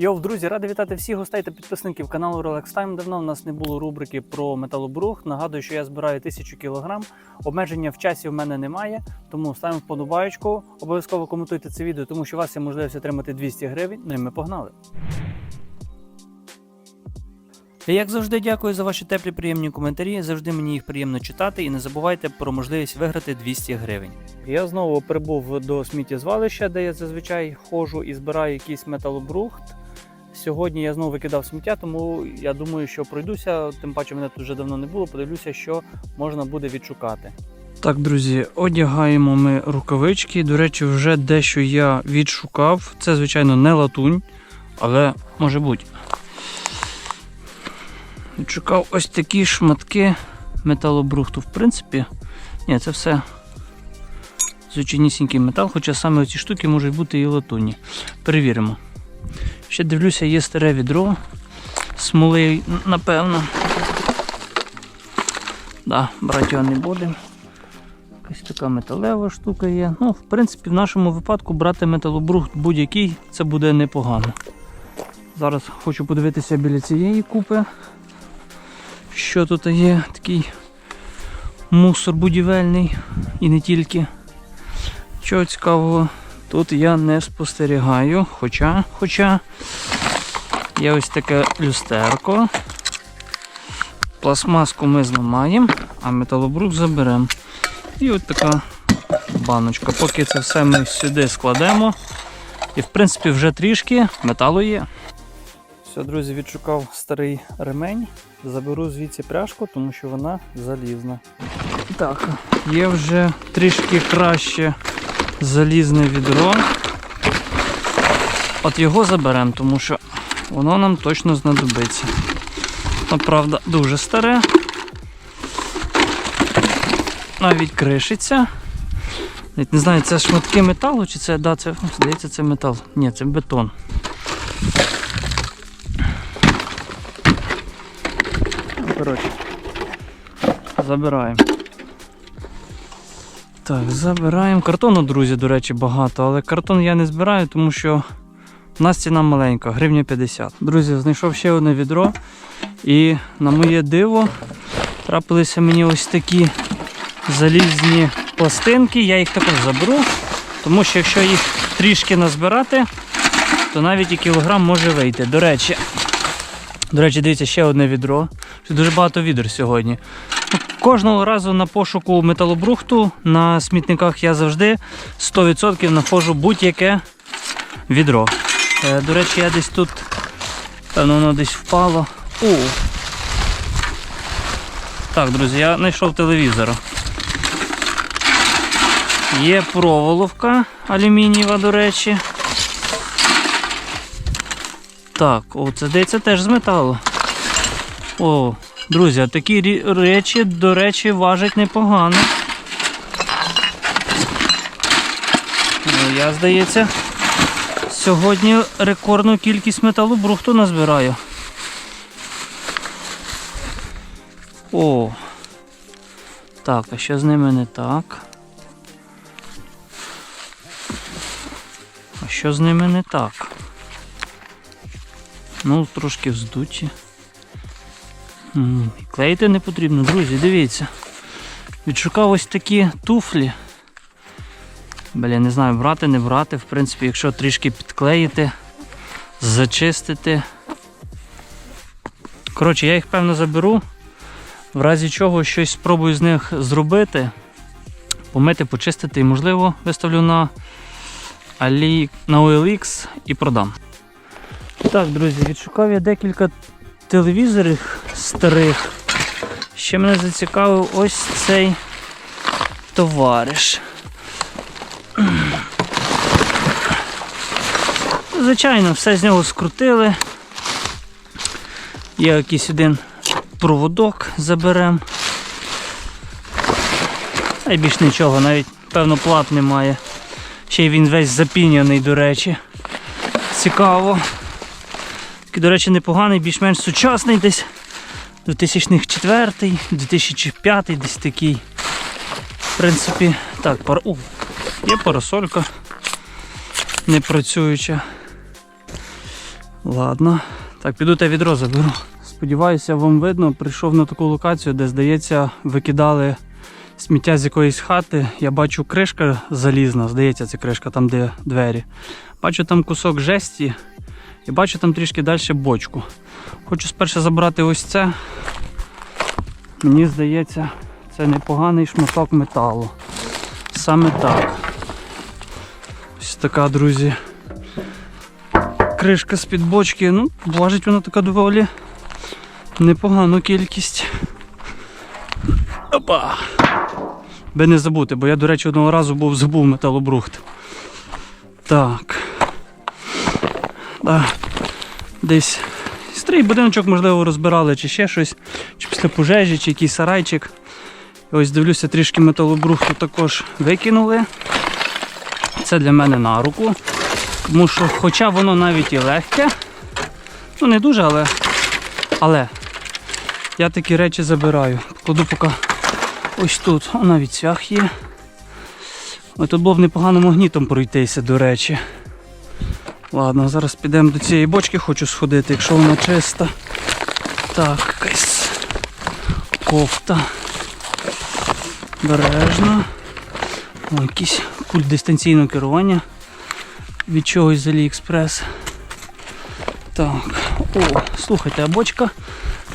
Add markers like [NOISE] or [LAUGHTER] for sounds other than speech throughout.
Йоу, друзі, радий вітати всіх гостей та підписників каналу Relax Time. Давно в нас не було рубрики про металобрух. Нагадую, що я збираю тисячу кілограм. Обмеження в часі в мене немає, тому ставимо вподобаєчку. Обов'язково коментуйте це відео, тому що у вас є можливість отримати 200 гривень. Ну і ми погнали. Як завжди, дякую за ваші теплі приємні коментарі. Завжди мені їх приємно читати. І не забувайте про можливість виграти 200 гривень. Я знову прибув до сміттєзвалища, де я зазвичай ходжу і збираю якийсь металобрухт. Сьогодні я знову викидав сміття, тому я думаю, що пройдуся, тим паче мене тут вже давно не було. Подивлюся, що можна буде відшукати. Так, друзі, одягаємо ми рукавички. До речі, вже дещо я відшукав. Це, звичайно, не латунь, але може бути. Відшукав ось такі шматки металобрухту. В принципі, ні, це все звичайнісінький метал, хоча саме ці штуки можуть бути і латунні. Перевіримо. Ще дивлюся, є старе відро. Смоли, напевно. Да, брати його не будемо. Якась така металева штука є. Ну, в принципі, в нашому випадку брати металобрухт будь-який це буде непогано. Зараз хочу подивитися біля цієї купи. Що тут є такий мусор будівельний і не тільки. Чого цікавого, тут я не спостерігаю, хоча, хоча є ось таке люстерко. Пластмаску ми зламаємо, а металобрух заберемо. І от така баночка. Поки це все ми сюди складемо. І в принципі вже трішки металу є. Все, друзі, відшукав старий ремень. Заберу звідси пряжку, тому що вона залізна. Так, є вже трішки краще залізне відро. От його заберемо, тому що воно нам точно знадобиться. Ну, правда, дуже старе. Навіть кришиться. Навіть не знаю, це шматки металу чи це, да, це, здається, це метал. Ні, це бетон. Ну, Коротше, забираємо. Так, забираємо. Картону, друзі, до речі, багато, але картон я не збираю, тому що у нас ціна маленька, гривня 50. Друзі, знайшов ще одне відро. І на моє диво трапилися мені ось такі залізні пластинки. Я їх також заберу, тому що якщо їх трішки назбирати, то навіть і кілограм може вийти. До речі, до речі, дивіться, ще одне відро. Дуже багато відер сьогодні. Кожного разу на пошуку металобрухту на смітниках я завжди 100% знаходжу будь-яке відро. Е, До речі, я десь тут, певно, воно десь впало. О! Так, друзі, я знайшов телевізор. Є проволока алюмінієва, до речі. Так, о, це здається теж з металу. О, друзі, такі речі, до речі, важать непогано. Ну, я, здається, сьогодні рекордну кількість металобрухту назбираю. О. Так, а що з ними не так? А що з ними не так? Ну, трошки вздуті. Клеїти не потрібно, друзі, дивіться. Відшукав ось такі туфлі. Бля, не знаю, брати, не брати. В принципі, якщо трішки підклеїти, зачистити. Коротше, я їх певно заберу. В разі чого щось спробую з них зробити, помити, почистити і, можливо, виставлю на, Алі... на OLX і продам. Так, друзі, відшукав я декілька телевізорів старих. Ще мене зацікавив ось цей товариш. Звичайно, все з нього скрутили. Є якийсь один проводок заберемо. А й більш нічого, навіть певно плат немає. Ще й він весь запіняний, до речі. Цікаво. Такий, до речі, непоганий, більш-менш сучасний десь. 2004, 2005 десь такий. В принципі, так, пар... О, є парасолька не працююча. Ладно. Так, піду те відро заберу. Сподіваюся, вам видно, прийшов на таку локацію, де, здається, викидали сміття з якоїсь хати. Я бачу кришка залізна, здається, це кришка, там де двері. Бачу там кусок жесті і бачу там трішки далі бочку. Хочу спершу забрати ось це. Мені здається, це непоганий шматок металу. Саме так. Така, друзі. Кришка з-під бочки. Ну, важить вона така доволі непогану кількість. Опа! Би не забути, бо я, до речі, одного разу був забув металобрухт. Так. Да. Десь старий будиночок, можливо, розбирали, чи ще щось, чи після пожежі, чи якийсь сарайчик. Ось дивлюся, трішки металобрухту також викинули. Це для мене на руку. Тому що, хоча воно навіть і легке, ну не дуже, але, але я такі речі забираю. Покладу поки ось тут. О, навіть цвях є. Ой, тут було б непогано магнітом пройтися, до речі. Ладно, зараз підемо до цієї бочки, хочу сходити, якщо вона чиста. Так, якась кофта. Бережно. О, якийсь культ дистанційного керування від чогось з Аліекспрес. Так, о, слухайте, а бочка,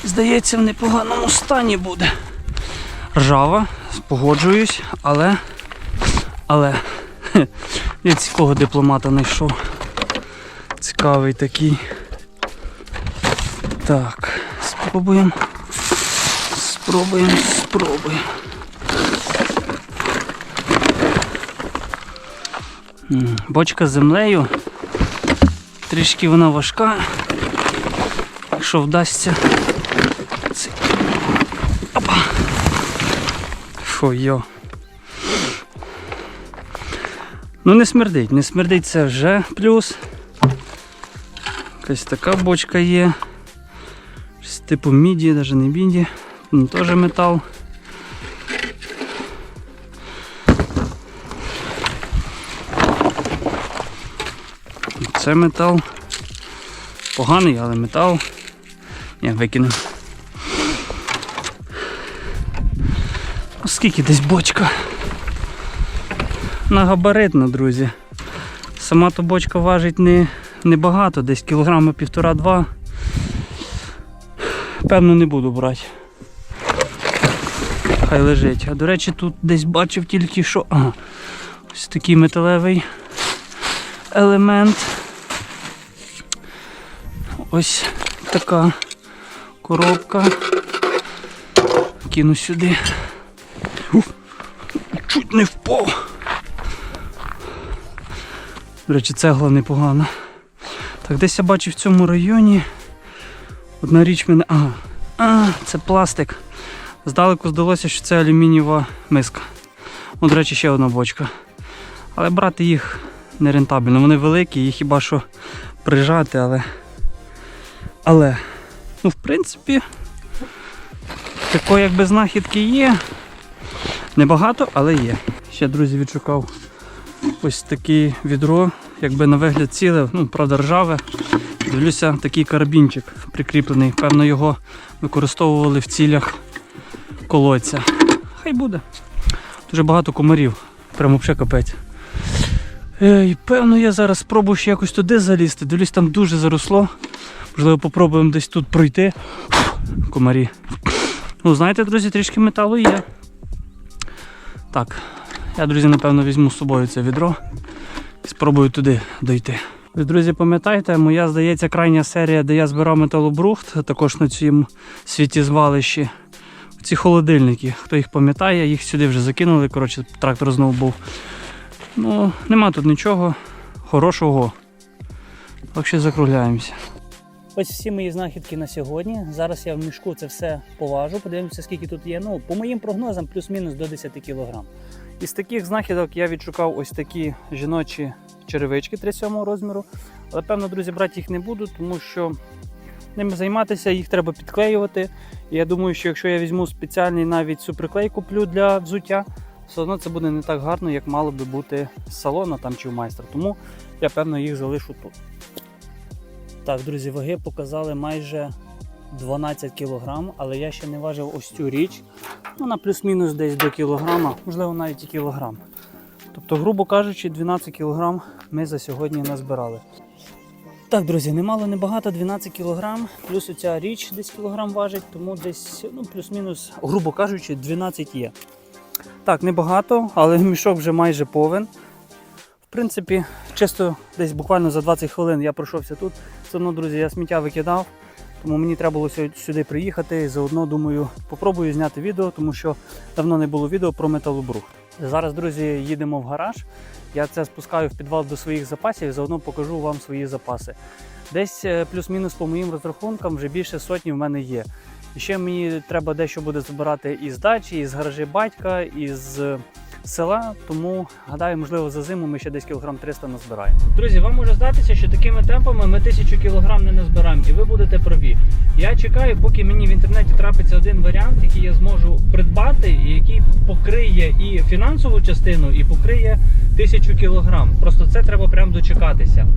здається, в непоганому стані буде. Ржава, погоджуюсь, але. Але. [LAUGHS] Я цікавого дипломата знайшов. Цікавий такий. Так, спробуємо. Спробуємо, спробуємо. Бочка з землею. Трішки вона важка. Якщо вдасться. Опа. Фу, йо. Ну не смердить, не смердить це вже плюс. Якась така бочка є. Щось типу міді, навіть не міді. Ну, теж метал. Це метал. Поганий, але метал. Ні, викину. Скільки десь бочка? На габаритна, друзі. Сама то бочка важить не, багато, десь кілограма півтора-два. Певно, не буду брати. Хай лежить. А до речі, тут десь бачив тільки що. Ага. Ось такий металевий елемент. Ось така коробка. Кину сюди. Ух, чуть не впав. До речі, цегла непогана. Так, десь я бачив в цьому районі. Одна річ мене. Ага. А, це пластик. Здалеку здалося, що це алюмінієва миска. Ну, до речі, ще одна бочка. Але брати їх нерентабельно. Вони великі, їх хіба що прижати, але. Але, ну, в принципі, такої якби знахідки є. Небагато, але є. Ще, друзі, відшукав ось таке відро, якби на вигляд ціле, ну, правда, ржаве. Дивлюся, такий карабінчик прикріплений. Певно, його використовували в цілях колодця. Хай буде. Дуже багато комарів. Прямо взагалі капець. Ей, певно, я зараз спробую ще якось туди залізти. Дивлюсь, там дуже заросло. Можливо, попробуємо десь тут пройти. Комарі. Ну, знаєте, друзі, трішки металу є. Так, я, друзі, напевно, візьму з собою це відро і спробую туди дойти. Друзі, пам'ятаєте, моя, здається, крайня серія, де я збирав металобрухт, також на цьому світі-звалищі. Ці холодильники, хто їх пам'ятає, їх сюди вже закинули. Коротше, трактор знову був. Ну, нема тут нічого хорошого. Що закругляємося. Ось всі мої знахідки на сьогодні. Зараз я в мішку це все поважу, подивимося, скільки тут є. Ну, по моїм прогнозам, плюс-мінус до 10 кг. Із таких знахідок я відшукав ось такі жіночі черевички 37 розміру. Але певно, друзі, брати їх не буду, тому що ними займатися, їх треба підклеювати. І я думаю, що якщо я візьму спеціальний навіть цю приклей куплю для взуття, все одно це буде не так гарно, як мало би бути з салону там чи у майстра. Тому я певно їх залишу тут. Так, друзі, ваги показали майже 12 кг, але я ще не важив ось цю річ. Вона плюс-мінус десь до кілограма, можливо, навіть і кілограм. Тобто, грубо кажучи, 12 кг ми за сьогодні назбирали. Так, друзі, немало небагато, 12 кг, плюс оця річ десь кілограм важить, тому десь, ну, плюс-мінус, грубо кажучи, 12 є. Так, небагато, але мішок вже майже повен. В принципі, чисто десь буквально за 20 хвилин я пройшовся тут. Все одно, друзі, я сміття викидав, тому мені треба було сюди приїхати заодно думаю, попробую зняти відео, тому що давно не було відео про металобрухт. Зараз, друзі, їдемо в гараж. Я це спускаю в підвал до своїх запасів і заодно покажу вам свої запаси. Десь е, плюс-мінус по моїм розрахункам вже більше сотні в мене є. І ще мені треба дещо буде збирати із дачі, із гаражі батька, із села. Тому гадаю, можливо, за зиму ми ще десь кілограм 300 назбираємо. Друзі, вам може здатися, що такими темпами ми тисячу кілограм не назбираємо, і ви будете праві. Я чекаю, поки мені в інтернеті трапиться один варіант, який я зможу придбати, і який покриє і фінансову частину, і покриє тисячу кілограм. Просто це треба прям дочекатися.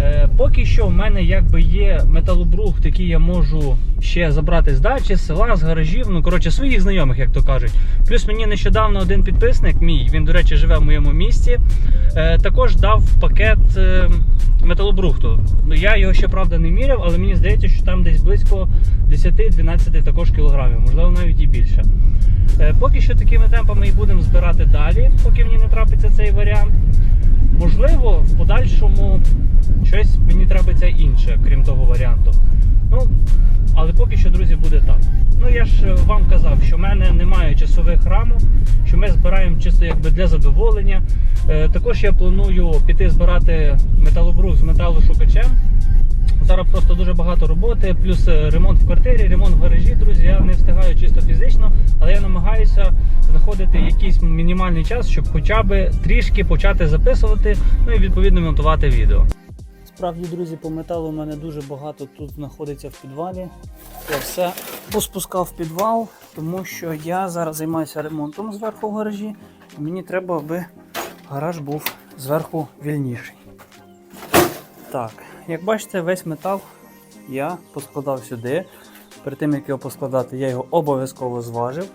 Е, поки що в мене якби є металобрухт, який я можу ще забрати з дачі, з села, з гаражів, ну коротше, своїх знайомих, як то кажуть. Плюс мені нещодавно один підписник мій, він, до речі, живе в моєму місті, е, також дав пакет е, металобрухту. Ну, я його ще правда не міряв, але мені здається, що там десь близько 10-12 також кілограмів, можливо, навіть і більше. Е, поки що такими темпами і будемо збирати далі, поки мені не трапиться цей варіант. Можливо, в подальшому щось мені трапиться інше, крім того варіанту. Ну, але поки що, друзі, буде так. Ну я ж е, вам казав, що в мене немає часових рамок, що ми збираємо чисто якби для задоволення. Е, також я планую піти збирати металобрух з металошукачем. Зараз просто дуже багато роботи, плюс е, ремонт в квартирі, ремонт в гаражі, друзі. Я не встигаю чисто фізично, але я намагаюся знаходити якийсь мінімальний час, щоб хоча б трішки почати записувати, ну і відповідно монтувати відео. Справді, друзі, по металу у мене дуже багато тут знаходиться в підвалі. Я все поспускав в підвал, тому що я зараз займаюся ремонтом зверху в гаражі. І мені треба, аби гараж був зверху вільніший. Так, як бачите, весь метал я поскладав сюди. Перед тим як його поскладати, я його обов'язково зважив.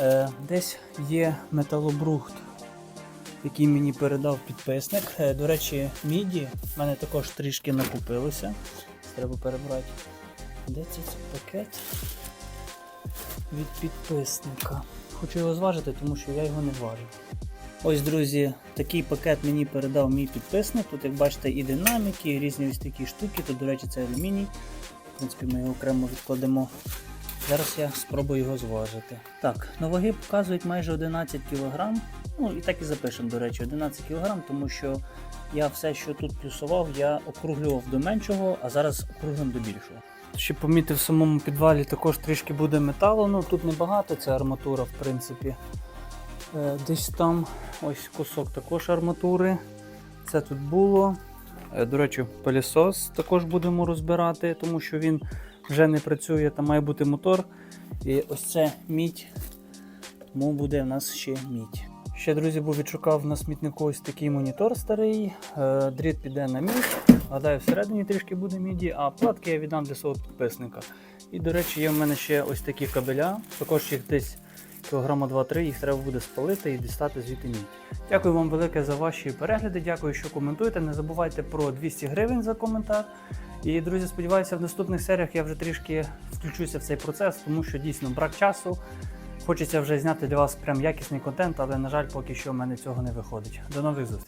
Е, десь є металобрухт, який мені передав підписник. Е, до речі, міді в мене також трішки накупилося. Треба перебрати. Де це цей пакет від підписника? Хочу його зважити, тому що я його не важив. Ось, друзі, такий пакет мені передав мій підписник. Тут, як бачите, і динаміки, і різні ось такі штуки. Тут, до речі, це алюміній. В принципі, ми його окремо відкладемо. Зараз я спробую його зважити. Так, на ваги показують майже 11 кг. Ну і так і запишемо, до речі, 11 кг, тому що я все, що тут плюсував, я округлював до меншого, а зараз округлюємо до більшого. Ще помітив в самому підвалі також трішки буде металу. Ну тут небагато, це арматура, в принципі. Е, Десь там ось кусок також арматури. Це тут було. Е, До речі, пилісос також будемо розбирати, тому що він вже не працює, там має бути мотор. І ось це мідь, тому буде в нас ще мідь. Ще, друзі, був відшукав на смітнику ось такий монітор старий. Е, Дріт піде на мідь. Гадаю, всередині трішки буде міді, а платки я віддам для свого підписника. І, до речі, є в мене ще ось такі кабеля. Також їх десь кілограма 2-3, їх треба буде спалити і дістати звідти мідь. Дякую вам велике за ваші перегляди. Дякую, що коментуєте. Не забувайте про 200 гривень за коментар. І, друзі, сподіваюся, в наступних серіях я вже трішки включуся в цей процес, тому що дійсно брак часу. Хочеться вже зняти для вас прям якісний контент, але, на жаль, поки що в мене цього не виходить. До нових зустрічей!